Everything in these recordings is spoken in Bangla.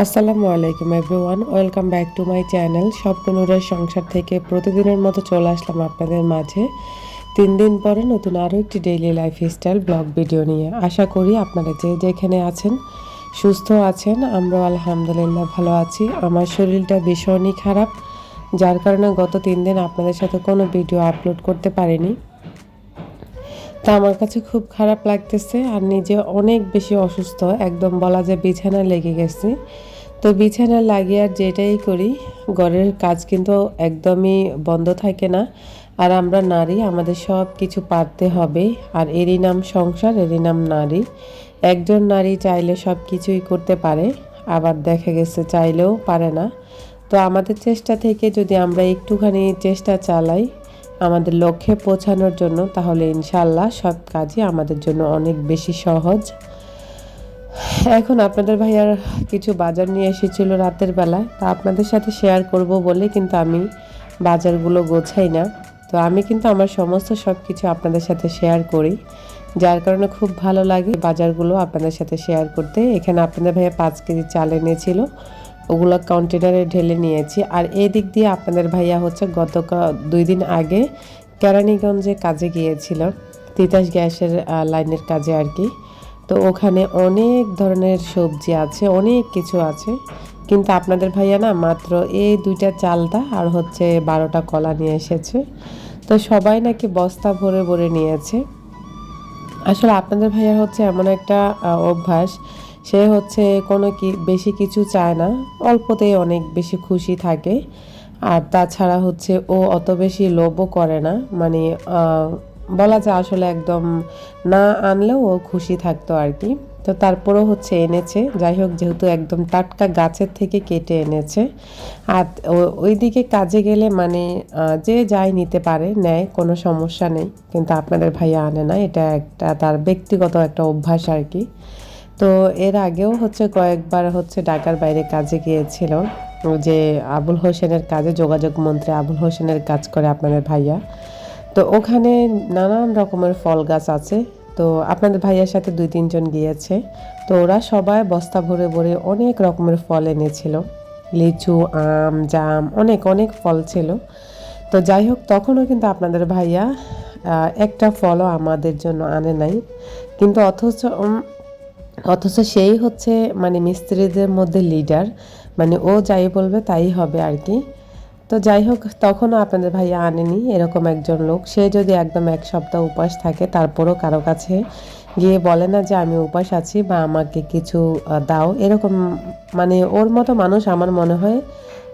আসসালামু আলাইকুম everyone, welcome back to my channel. স্বপ্ননুরের সংসার থেকে প্রতিদিনের মতো চলে আসলাম আপনাদের মাঝে। তিন দিন পরে নতুন আরও একটি daily life style blog video নিয়ে। আশা করি আপনারা যে যেখানে আছেন, সুস্থ আছেন, আমরাও আলহামদুলিল্লাহ ভালো আছি। আমার শরীরটা ভীষণই খারাপ, যার কারণে গত তিন দিন আপনাদের সাথে কোনো ভিডিও আপলোড করতে পারিনি। তা আমার কাছে খুব খারাপ লাগতেছে আর নিজে অনেক বেশি অসুস্থ, একদম বলা যায় বিছানা লেগে গেছে। তো বিছানা লাগিয়ে আর যেটাই করি, ঘরের কাজ কিন্তু একদমই বন্ধ থাকে না। আর আমরা নারী, আমাদের সব কিছু পারতে হবে। আর এরই নাম সংসার, এরই নাম নারী। একজন নারী চাইলে সব কিছুই করতে পারে, আবার দেখা গেছে চাইলেও পারে না। তো আমাদের চেষ্টা থেকে যদি আমরা একটুখানি চেষ্টা চালাই আমাদের লক্ষ্যে পৌঁছানোর জন্য, তাহলে ইনশাল্লাহ সব কাজই আমাদের জন্য অনেক বেশি সহজ। এখন আপনাদের ভাইয়ার কিছু বাজার নিয়ে এসেছিল রাতের বেলায় তা আপনাদের সাথে শেয়ার করব বলে কিন্তু আমি বাজারগুলো গোছাই না। তো আমি কিন্তু আমার সমস্ত সব কিছু আপনাদের সাথে শেয়ার করি। যার কারণে খুব ভালো লাগে বাজারগুলো আপনাদের সাথে শেয়ার করতে। এখানে আপনাদের ভাইয়া পাঁচ কেজি চাল এনেছিল। ওগুলো কন্টেনারে ঢেলে নিয়েছি। আর এই দিক দিয়ে আপনাদের ভাইয়া হচ্ছে গতকাল দুই দিন আগে কেরানীগঞ্জে কাজে গিয়েছিল, তিতাস গ্যাসের লাইনের কাজে আর কি। তো ওখানে অনেক ধরনের সবজি আছে, অনেক কিছু আছে। কিন্তু আপনাদের ভাইয়া না মাত্র এই দুইটা চালটা আর হচ্ছে বারোটা কলা নিয়ে এসেছে। তো সবাই নাকি বস্তা ভরে ভরে নিয়েছে। আসলে আপনাদের ভাইয়ার হচ্ছে এমন একটা অভ্যাস সে হচ্ছে কোনো কি, বেশি কিছু চায় না অল্পতেই অনেক বেশি খুশি থাকে। আর তাছাড়া হচ্ছে ও অত বেশি লোভও করে না মানে বলা যায় আসলে একদম না আনলেও ও খুশি থাকতো আর কি। তো তারপরও হচ্ছে এনেছে, যাই হোক যেহেতু একদম টাটকা গাছের থেকে কেটে এনেছে। আর ওই দিকে কাজে গেলে মানে যে যাই নিতে পারে, নেয়, কোনো সমস্যা নেই। কিন্তু আপনাদের ভাইয়া আনে না, এটা একটা তার ব্যক্তিগত একটা অভ্যাস আর কি। তো এর আগেও হচ্ছে কয়েকবার হচ্ছে ঢাকার বাইরে কাজে গিয়েছিল। যে আবুল হোসেনের কাজে যোগাযোগ মন্ত্রী আবুল হোসেনের কাজ করে আপনাদের ভাইয়া। তো ওখানে নানান রকমের ফল গাছ আছে। তো আপনাদের ভাইয়ার সাথে দুই তিনজন গিয়েছে। তো ওরা সবাই বস্তা ভরে ভরে অনেক রকমের ফল এনেছিল। লিচু, আম, জাম, অনেক অনেক ফল ছিল। তো যাই হোক, তখনও কিন্তু আপনাদের ভাইয়া একটা ফলও আমাদের জন্য আনে নাই। কিন্তু অথচ অথচ সেই হচ্ছে মানে মিস্ত্রিদের মধ্যে লিডার মানে ও যাই বলবে তাই হবে আর কি। তো যাই হোক, তখনও আপনাদের ভাইয়া আনেনি এরকম একজন লোক। সে যদি একদম এক সপ্তাহ উপাস থাকে, তারপরও কারও কাছে গিয়ে বলে না যে আমি উপাস আছি বা আমাকে কিছু দাও। এরকম মানে ওর মতো মানুষ আমার মনে হয়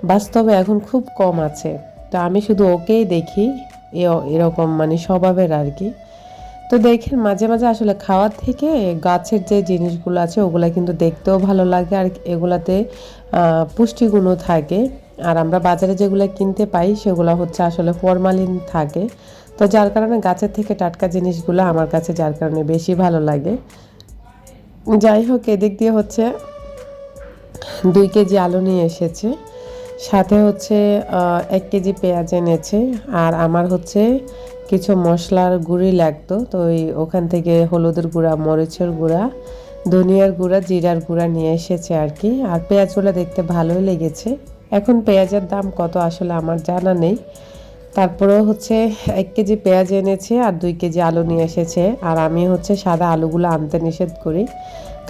বাস্তবে এখন খুব কম আছে। তো আমি শুধু ওকেই দেখি এরকম মানে স্বভাবের আর কি। তো দেখেন মাঝে মাঝে আসলে খাওয়ার থেকে গাছের যে জিনিসগুলো আছে ওগুলো কিন্তু দেখতেও ভালো লাগে আর এগুলাতে পুষ্টিগুণও থাকে। আর আমরা বাজারে যেগুলো কিনতে পাই সেগুলো হচ্ছে আসলে ফরমালিন থাকে। তো যার কারণে গাছের থেকে টাটকা জিনিসগুলো আমার কাছে যার কারণে বেশি ভালো লাগে। যাই হোক, এদিক দিয়ে হচ্ছে দুই কেজি আলু নিয়ে এসেছে। সাথে হচ্ছে এক কেজি পেঁয়াজ এনেছে। আর আমার হচ্ছে কিছু মশলার গুঁড়ি লাগতো, তো ওই ওখান থেকে হলুদের গুঁড়া, মরিচের গুঁড়া, ধনিয়ার গুঁড়া, জিরার গুঁড়া নিয়ে এসেছে আর কি। আর পেঁয়াজগুলো দেখতে ভালোই লেগেছে। এখন পেঁয়াজের দাম কত আসলে আমার জানা নেই। তারপরেও হচ্ছে এক কেজি পেঁয়াজ এনেছে আর দুই কেজি আলু নিয়ে এসেছে। আর আমি হচ্ছে সাদা আলুগুলো আনতে নিষেধ করি।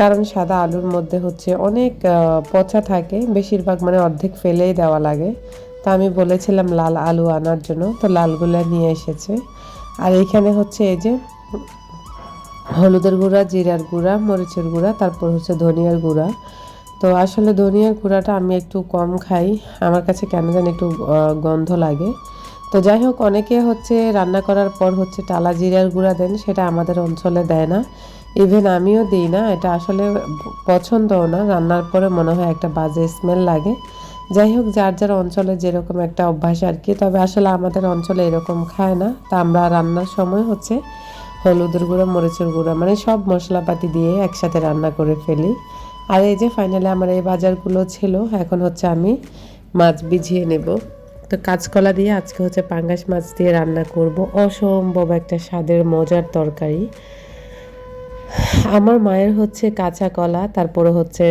কারণ সাদা আলুর মধ্যে হচ্ছে অনেক পচা থাকে, বেশিরভাগ মানে অর্ধেক ফেলেই দেওয়া লাগে। তা আমি বলেছিলাম লাল আলু আনার জন্য, তো লালগুলা নিয়ে এসেছে। আর এইখানে হচ্ছে এই যে হলুদের গুঁড়া, জিরার গুঁড়া, মরিচের গুঁড়া, তারপর হচ্ছে ধনিয়ার গুঁড়া। তো আসলে ধনিয়ার গুঁড়াটা আমি একটু কম খাই, আমার কাছে কেন জানি একটু গন্ধ লাগে। তো যাই হোক, অনেকে হচ্ছে রান্না করার পর হচ্ছে টালা জিরার গুঁড়া দেন, সেটা আমাদের অঞ্চলে দেয় না। ইভেন আমিও দিই না, এটা আসলে পছন্দও না, রান্নার পরে মনে হয় একটা বাজে স্মেল লাগে। যাই হোক, যার যার অঞ্চলে যেরকম একটা অভ্যাস আর কি, তবে আসলে আমাদের অঞ্চলে এরকম খায় না। তা আমরা রান্নার সময় হচ্ছে হলুদের গুঁড়ো, মরিচের গুঁড়ো মানে সব মশলাপাতি দিয়ে একসাথে রান্না করে ফেলি। আর এই যে ফাইনালি আমার এই বাজারগুলো ছিল, এখন হচ্ছে আমি মাছ বিঝিয়ে নেব। তো কাঁচকলা দিয়ে আজকে হচ্ছে পাঙ্গাস মাছ দিয়ে রান্না করব। অসম্ভব একটা স্বাদের, মজার তরকারি। আমার মায়ের হচ্ছে কাঁচা কলা, তারপরে হচ্ছে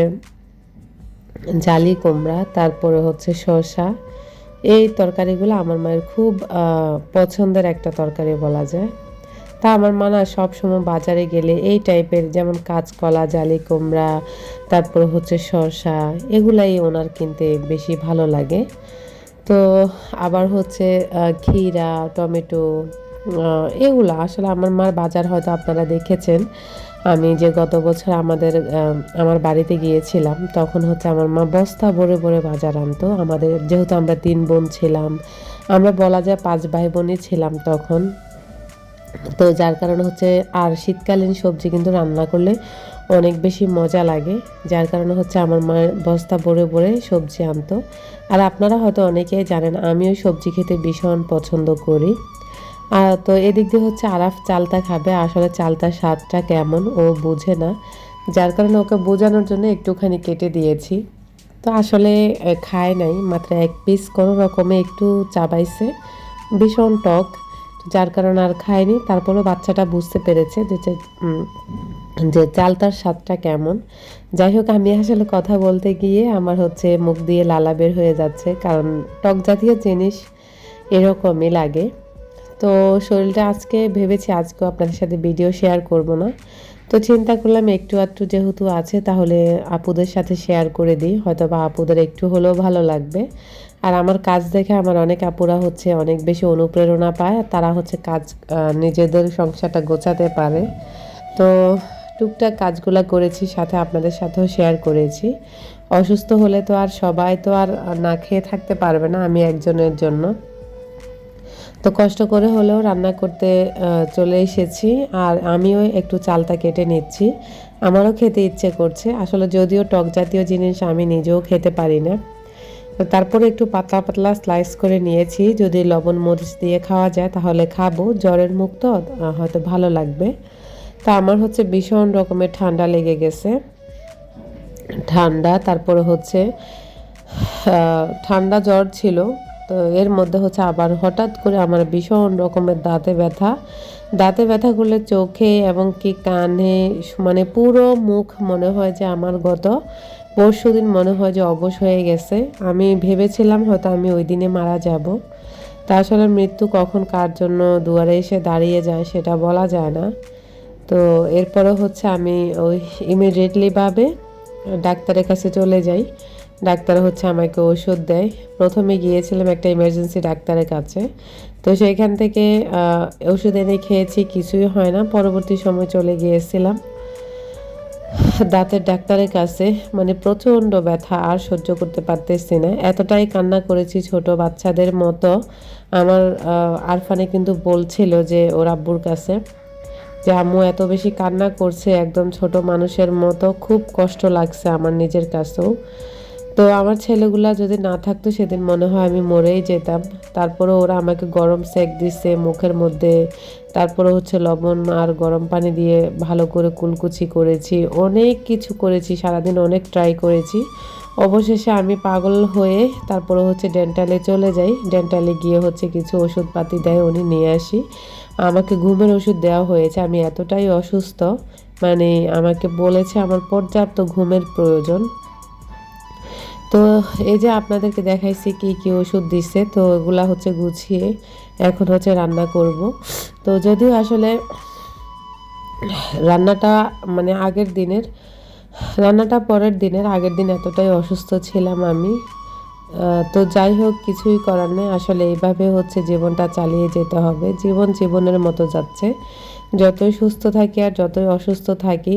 জালি, কুমড়া, তারপরে হচ্ছে শসা। এই তরকারিগুলো আমার মায়ের খুব পছন্দের একটা তরকারি বলা যায়। তা আমার মা না সবসময় বাজারে গেলে এই টাইপের যেমন কাঁচকলা, জালি, কুমড়া, তারপর হচ্ছে শসা, এগুলাই ওনার কিনতে বেশি ভালো লাগে। তো আবার হচ্ছে ক্ষীরা, টমেটো এগুলো আসলে আমার মার বাজার হয়তো আপনারা দেখেছেন। আমি যে গত বছর আমাদের আমার বাড়িতে গিয়েছিলাম, তখন হচ্ছে আমার মা বস্তা ভরে ভরে বাজার আনতো। আমাদের যেহেতু আমরা তিন বোন ছিলাম, আমরা বলা যায় পাঁচ ভাই বোনই ছিলাম তখন। তো যার কারণে হচ্ছে আর শীতকালীন সবজি কিন্তু রান্না করলে অনেক বেশি মজা লাগে। যার কারণে হচ্ছে আমার মায়ের বস্তা ভরে ভরে সবজি আনতো। আর আপনারা হয়তো অনেকেই জানেন, আমিও সবজি খেতে ভীষণ পছন্দ করি। তো এদিক দিয়ে হচ্ছে আরাফ চালটা খাবে আসলে চালটার স্বাদটা কেমন ও বুঝে না। যার কারণে ওকে বোঝানোর জন্য একটুখানি কেটে দিয়েছি। তো আসলে খায় নাই মাত্র এক পিস কোনো রকমে একটু চাবাইছে ভীষণ টক। যার কারণে আর খায়নি তারপরেও বাচ্চাটা বুঝতে পেরেছে যে যে, চালটার স্বাদটা কেমন। যাই হোক আমি আসলে কথা বলতে গিয়ে আমার হচ্ছে মুখ দিয়ে লালা বের হয়ে যাচ্ছে কারণ টক জাতীয় জিনিস এরকমই লাগে। তো শরীরটা আজকে ভেবেছি আজকেও আপনাদের সাথে ভিডিও শেয়ার করব না। তো চিন্তা করলাম একটু আধটু যেহেতু আছে, তাহলে আপুদের সাথে শেয়ার করে দিই। হয়তো বা আপুদের একটু হলেও ভালো লাগবে। আর আমার কাজ দেখে আমার অনেক আপুরা হচ্ছে অনেক বেশি অনুপ্রেরণা পায় তারা হচ্ছে কাজ নিজেদের সংসারটা গোছাতে পারে। তো টুকটাক কাজগুলো করেছি, সাথে আপনাদের সাথেও শেয়ার করেছি। অসুস্থ হলে তো আর সবাই তো আর না খেয়ে থাকতে পারবে না আমি একজনের জন্য। তো কষ্ট করে হলেও রান্না করতে চলে এসেছি। আর আমিও একটু চালটা কেটে নিচ্ছি। আমারও খেতে ইচ্ছে করছে। আসলে যদিও টক জাতীয় জিনিস আমি নিজেও খেতে পারি না। তো তারপরে একটু পাতলা পাতলা স্লাইস করে নিয়েছি। যদি লবণ মরিচ দিয়ে খাওয়া যায় তাহলে খাব। জ্বরের মুখ তো হয়তো ভালো লাগবে। তা আমার হচ্ছে ভীষণ রকমের ঠান্ডা লেগে গেছে। ঠান্ডা, তারপরে হচ্ছে ঠান্ডা জ্বর ছিল। তো এর মধ্যে হচ্ছে আবার হঠাৎ করে আমার ভীষণ রকমের দাঁতে ব্যথা। দাঁতে ব্যথা করলে চোখে এবং কি কানে মানে পুরো মুখ মনে হয় যে আমার গত। পরশু দিন মনে হয় যে অবশ হয়ে গেছে। আমি ভেবেছিলাম হয়তো আমি ওই দিনে মারা যাব। তা আসলে মৃত্যু কখন কার জন্য দুয়ারে এসে দাঁড়িয়ে যায় সেটা বলা যায় না। তো এরপরে হচ্ছে আমি ওই ইমিডিয়েটলিভাবে ডাক্তারের কাছে চলে যাই। ডাক্তার হচ্ছে আমাকে ওষুধ দেয়। প্রথমে গিয়েছিলাম একটা ইমার্জেন্সি ডাক্তারের কাছে। তো সেইখান থেকে ওষুধ এনে খেয়েছি, কিছুই হয় না। পরবর্তী সময় চলে গিয়েছিলাম। দাঁতের ডাক্তারের কাছে। মানে প্রচণ্ড ব্যথা, আর সহ্য করতে পারতেছি না। এতটাই কান্না করেছি ছোট বাচ্চাদের মতো। আমার আরফানে কিন্তু বলছিল যে, ওর আব্বুর কাছে যে, আম্মু, এত বেশি কান্না করছে একদম ছোট মানুষের মতো। খুব কষ্ট লাগছে আমার নিজের কাছেও। তো আমার ছেলেগুলা যদি না থাকতো সেদিন মনে হয় আমি মরেই যেতাম। তারপরে ওরা আমাকে গরম সেক দিচ্ছে মুখের মধ্যে। তারপরে হচ্ছে লবণ আর গরম পানি দিয়ে ভালো করে কুলকুচি করেছি। অনেক কিছু করেছি, সারাদিন অনেক ট্রাই করেছি। অবশেষে আমি পাগল হয়ে তারপরে হচ্ছে ডেন্টালে চলে যাই। ডেন্টালে গিয়ে হচ্ছে কিছু ওষুধপাতি দেয়, উনি নিয়ে আসি। আমাকে ঘুমের ওষুধ দেওয়া হয়েছে, আমি এতটাই অসুস্থ। মানে আমাকে বলেছে আমার পর্যাপ্ত ঘুমের প্রয়োজন। তো এই যে আপনাদেরকে দেখাইছি কি কি ওষুধ দিচ্ছে তো এগুলা হচ্ছে গুছিয়ে এখন হচ্ছে রান্না করব। তো যদিও আসলে রান্নাটা মানে আগের দিনের, রান্নাটা পরের দিনের, আগের দিন এতটাই অসুস্থ ছিলাম আমি। তো যাই হোক, কিছুই করার নেই। আসলে এইভাবে হচ্ছে জীবনটা চালিয়ে যেতে হবে। জীবন জীবনের মতো যাচ্ছে। যতই সুস্থ থাকি আর যতই অসুস্থ থাকি,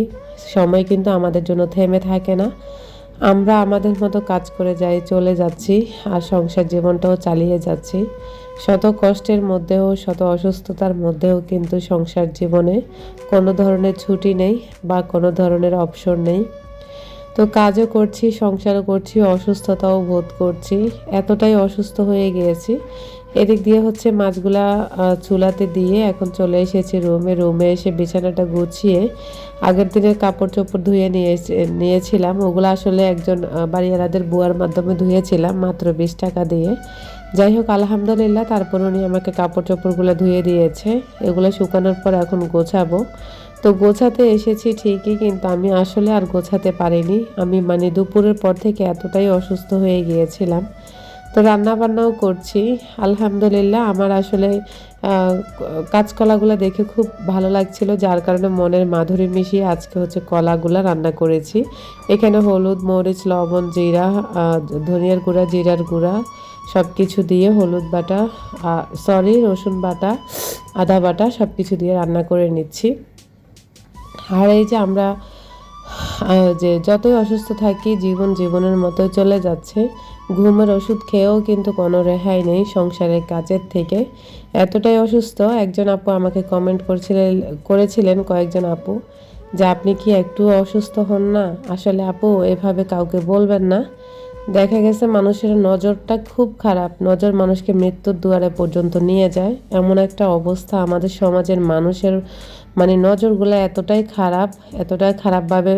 সময় কিন্তু আমাদের জন্য থেমে থাকে না। আমরা আমাদের মতো কাজ করে যাই, চলে যাচ্ছি আর সংসার জীবনটাও চালিয়ে যাচ্ছি। শত কষ্টের মধ্যেও, শত অসুস্থতার মধ্যেও কিন্তু সংসার জীবনে কোনো ধরনের ছুটি নেই বা কোনো ধরনের অবসর নেই। তো কাজও করছি, সংসারও করছি, অসুস্থতাও বোধ করছি, এতটাই অসুস্থ হয়ে গিয়েছি এদিক দিয়ে হচ্ছে মাছগুলা চুলাতে দিয়ে এখন চলে এসেছি রুমে। রুমে এসে বিছানাটা গুছিয়ে আগের দিনের কাপড় চোপড় ধুয়ে নিয়ে নিয়েছিলাম। ওগুলো আসলে একজন বাড়িওয়ালাদের বুয়ার মাধ্যমে ধুয়েছিলাম মাত্র বিশ টাকা দিয়ে। যাই হোক, আলহামদুলিল্লাহ, তারপর উনি আমাকে কাপড় চোপড়গুলো ধুয়ে দিয়েছে। এগুলো শুকানোর পর এখন গোছাবো। তো গোছাতে এসেছি ঠিকই, কিন্তু আমি আসলে আর গোছাতে পারিনি। আমি মানে দুপুরের পর থেকে এতটাই অসুস্থ হয়ে গিয়েছিলাম। তো রান্না বান্নাও করছি। আলহামদুলিল্লাহ আমার আসলে কাঁচকলাগুলো দেখে খুব ভালো লাগছিল, যার কারণে মনের মাধুরী মিশিয়ে আজকে হচ্ছে কলাগুলো রান্না করেছি। এখানে হলুদ, মরিচ, লবণ, জিরা ধনিয়ার গুঁড়া, জিরার গুঁড়া সব কিছু দিয়ে হলুদ বাটা সরি, রসুন বাটা, আদা বাটা সব কিছু দিয়ে রান্না করে নিচ্ছি। আর এই যে আমরা যে যতই অসুস্থ থাকি, জীবন জীবনের মতো চলে যাচ্ছে। ঘুমের ওষুধ খেয়েও কিন্তু কোনো রেহাই নেই সংসারের কাজের থেকে। এতটাই অসুস্থ, একজন আপু আমাকে কমেন্ট করছিলেন, করেছিলেন কয়েকজন আপু, যে আপনি কি একটু অসুস্থ হন না? আসলে আপু, এভাবে কাউকে বলবেন না। দেখা গেছে মানুষের নজরটা খুব খারাপ। নজর মানুষকে মৃত্যুর দুয়ারে পর্যন্ত নিয়ে যায়। এমন একটা অবস্থা আমাদের সমাজের মানুষের মানে নজরগুলো এতটাই খারাপ, এতটাই খারাপভাবে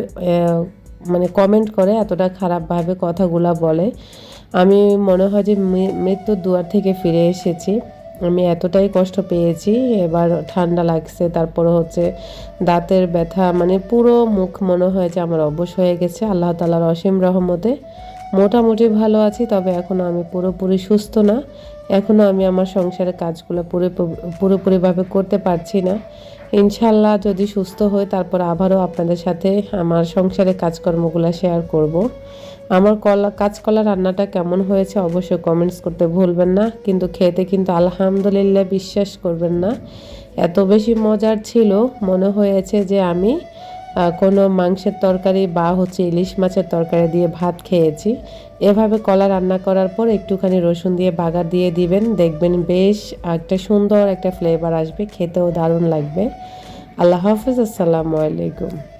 মানে কমেন্ট করে, এতটা খারাপভাবে কথাগুলা বলে। আমি মনে হয় যে মৃত্যুর দুয়ার থেকে ফিরে এসেছি। আমি এতটাই কষ্ট পেয়েছি, এবার ঠান্ডা লাগছে, তারপরে হচ্ছে দাঁতের ব্যথা মানে পুরো মুখ মনে হয় যে আমার অবশ হয়ে গেছে। আল্লাহ তালার অসীম রহমতে মোটামুটি ভালো আছি, তবে এখনও আমি পুরোপুরি সুস্থ না। এখনও আমি আমার সংসারের কাজগুলো পুরো পুরোপুরিভাবে করতে পারছি না। ইনশাল্লাহ যদি সুস্থ হই, তারপর আবারও আপনাদের সাথে আমার সংসারের কাজকর্মগুলো শেয়ার করব। আমার কলা, কাঁচকলা রান্নাটা কেমন হয়েছে অবশ্যই কমেন্টস করতে ভুলবেন না কিন্তু খেতে কিন্তু আলহামদুলিল্লাহ বিশ্বাস করবেন না এত বেশি মজার ছিল, মনে হয়েছে যে আমি কোনো মাংসের তরকারি বা হচ্ছে ইলিশ মাছের তরকারি দিয়ে ভাত খেয়েছি। এভাবে কলা রান্না করার পর একটুখানি রসুন দিয়ে বাগার দিয়ে দিবেন। দেখবেন বেশ একটা সুন্দর একটা ফ্লেভার আসবে, খেতেও দারুণ লাগবে। আল্লাহ হাফিজ, আসসালামু আলাইকুম।